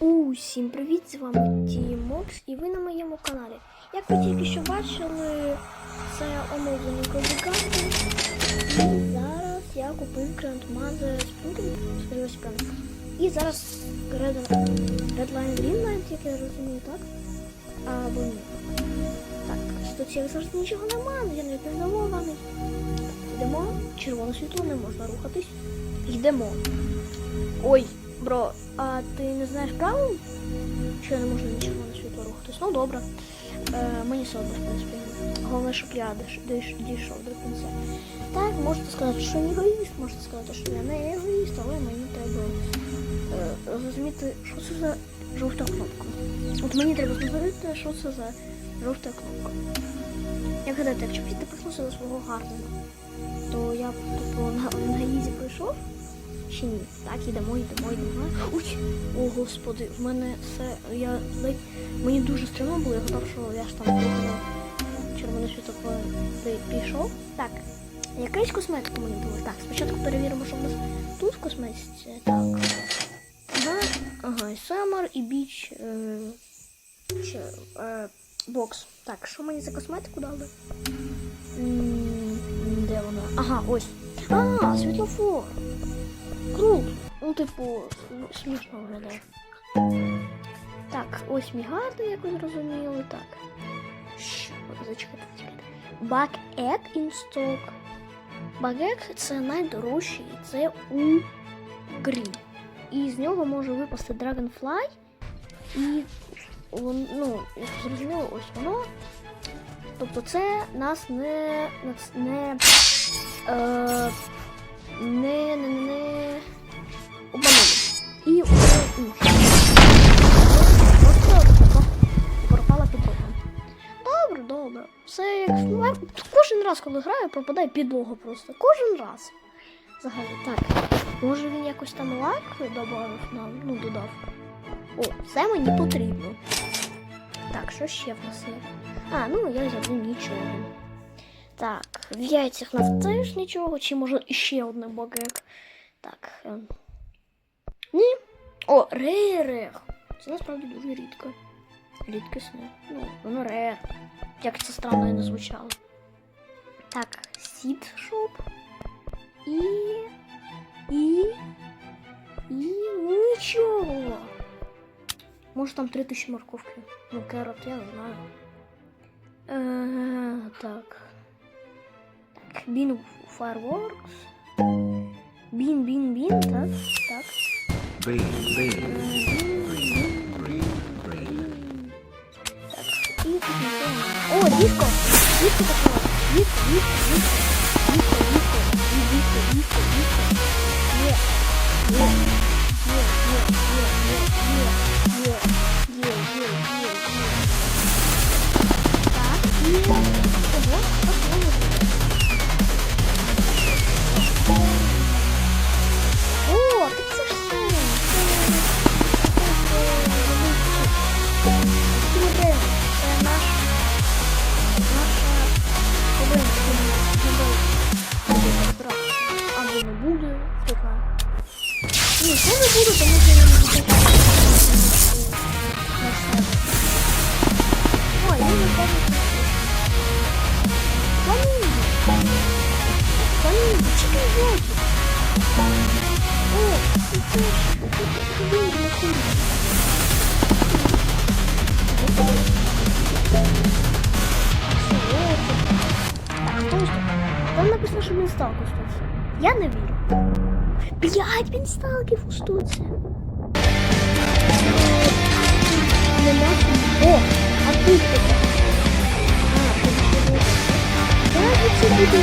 Усім привіт! З вами Тімокс і ви на моєму каналі. Як ви тільки що бачили, це оновлені кодикарти. І зараз я купив Sprinting, сподіваюся, правильно. І зараз Red, Redline Greenline, як я розумію, так? Або ні. Так, тут як завжди нічого немає, я не здивований. Йдемо, червоне світло, не можна рухатись. Йдемо. Ой, бро, а ти не знаєш правил? Що я не можу на червоне світло рухатись? Ну добре. Е, мені все в принципі. Головне, щоб я дійшов до кінця. Так, можете сказати, що я егоїст, можете сказати, що я не егоїст, але мені треба е, зрозуміти, що це за жовта кнопка. От мені треба зрозуміти, що це за жовта кнопка. Як гадаєте, якщо б я допихнувся до свого Гардена, то я б типу, на, на ізі пройшов? Чи ні? Так, йдемо, йдемо, йдемо. Уй! О, господи, в мене все. Я ледь- мені дуже стрімно було, я гадав, що я ж там на червоне світло пішов. Так, якась косметика мені дали. Так, спочатку перевіримо, що в нас тут в косметиці. Так. Ага, ага, і Summer, і е, чи, е, бокс. Так, що мені за косметику дали? М, Де вона? Ага, ось. А, світлофор. Круто. Ну, типу, смішно виглядає. Так, ось мігарди, як ви зрозуміли. Так. Що? Зачекайте, зачекайте. Back egg in stock. Це найдорожчий, це у грі. І з нього може випасти Dragonfly. І ну, як зрозуміло, ось воно. Тобто це нас не. нас не. Е, не, не, не обманули. І. Пропала підлога. Добре, добре. Все як кожен раз, коли граю, пропадає підлога просто. Кожен раз. Взагалі, так. Може він якось там лак додав нам, ну додав. О, це мені потрібно. Так, що ще в нас є? А, ну я забув нічого. Так, в яйцях в нас теж нічого, чи може ще одне багек. Так. ем. Ні. О, рейрех. Це насправді дуже рідко. Рідкісне. Ну, воно рер. Як це странно і не звучало. Так, сід шоп. І. І. І нічого. Може там 3000 морковки. Ну, керот, я не знаю. Е, так. Так, Бін Fireworks. Бін, бін, бін, так, так. Green, green, Е, Бін, green. так. І тут нічого. О, диско! Диско почало. Диско, диско, диско. Диско, диско, і диско, диско, диско. Є. Є. Є, є, є, є, є, є, є, є, є, є. Так, і... Там написано, що він стал кустуться. Я не вірю. Блять, він сталки кустуться. О, а тут. А, тут. Я це буду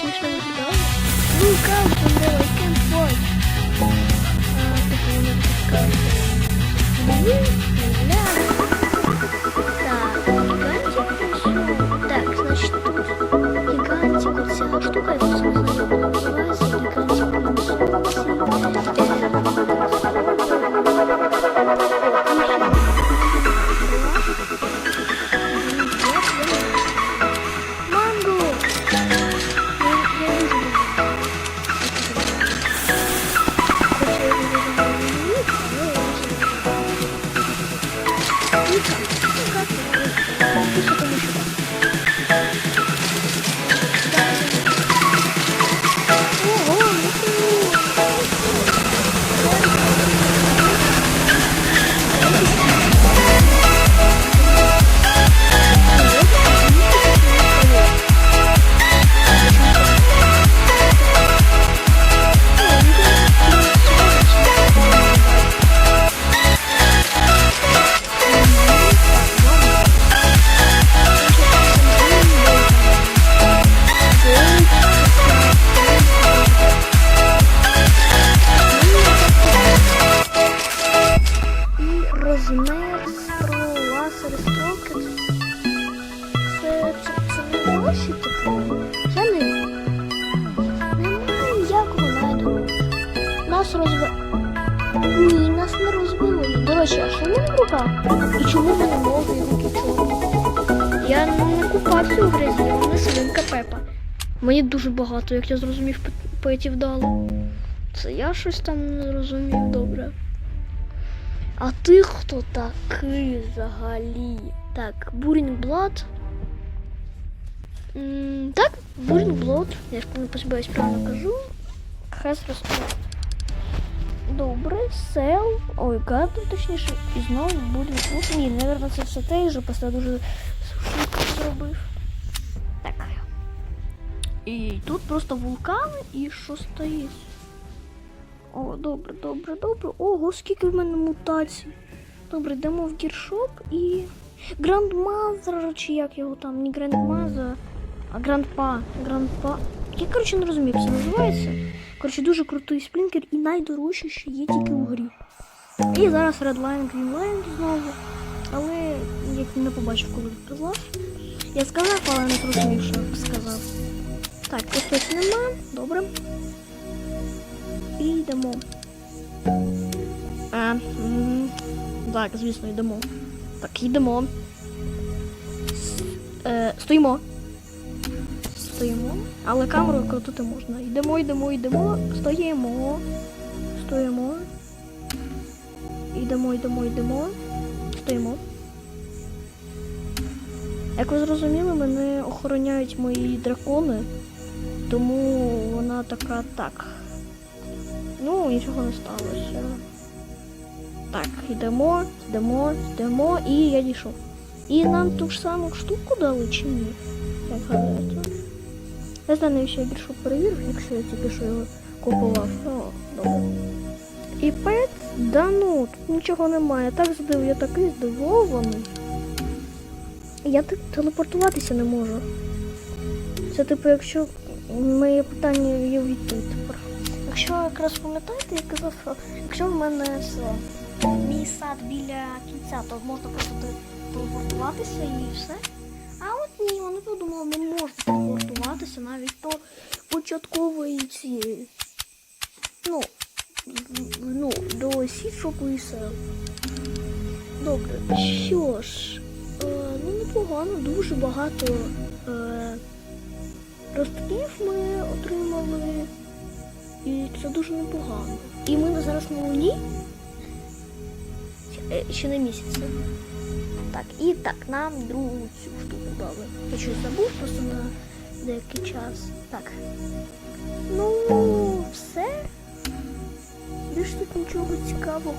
смішно виглядало. Ну, как же, I can't watch. А, типу, вони відпускають. Блін, Thank you. А що в мене? І чому мене ноги і руки чорні? Я не купався у грязі, я не свинка Пепа. Мені дуже багато, як я зрозумів, поетів дали. Це я щось там не зрозумів добре. А ти хто такий взагалі? Так, Бурінг Блад. М, Так, Бурінг Блад. Я ж не позбаюсь, правильно кажу. Хес розповідає. Добре, сел. Ой, гадно, точніше. І знову Бурінг Блад. Ні, наверное, це все те, що просто дуже швидко зробив. Так. І тут просто вулкани і що стоїть? О, добре, добре, добре. Ого, скільки в мене мутацій. Добре, йдемо в гіршоп і. Грандмазер, чи як його там, не Грандмазер, а Грандпа. Грандпа. Я, коротше, не розумію, як це називається. Коротше, дуже крутий сплінкер і найдорожче, що є тільки у грі. І зараз Redline, Greenline знову. Але я не побачив, коли сказав. Я сказав, але не зрозумів, що сказав. Так, тут нема. Добре. І йдемо. А, так, звісно, йдемо. Так, йдемо. Е, стоїмо. Стоїмо. Але камерою крутити можна. Йдемо, йдемо, йдемо. Стоїмо. Стоїмо. Йдемо, йдемо, йдемо. Стоїмо. Як ви зрозуміли, мене охороняють мої дракони, тому вона така так. Ну, нічого не сталося. Так, йдемо, йдемо, йдемо, і я дійшов. І нам ту ж саму штуку дали чи ні? Як гадаєте? Я знаю, я більше перевірив, якщо я тільки що його купував. Ну. І пет, да ну, тут нічого немає. Так здив, я такий здивований. Я телепортуватися не можу. Це типу, якщо моє питання є відповідь тепер. Якщо якраз пам'ятаєте, я казав, що якщо в мене це, мій сад біля кінця, то можна просто телепортуватися і все. А от ні, не можна телепортуватися навіть до початкової цієї. Ну, ну, до сітшопу і все. Добре. Що ж, е, ну непогано, дуже багато е, ростків ми отримали. І це дуже непогано. І ми зараз на Луні. Е, Ще на місяці. Так, і так, нам другу цю штуку дали. Я щось забув просто на деякий час. Так. Ну, все. Більш тут нічого цікавого.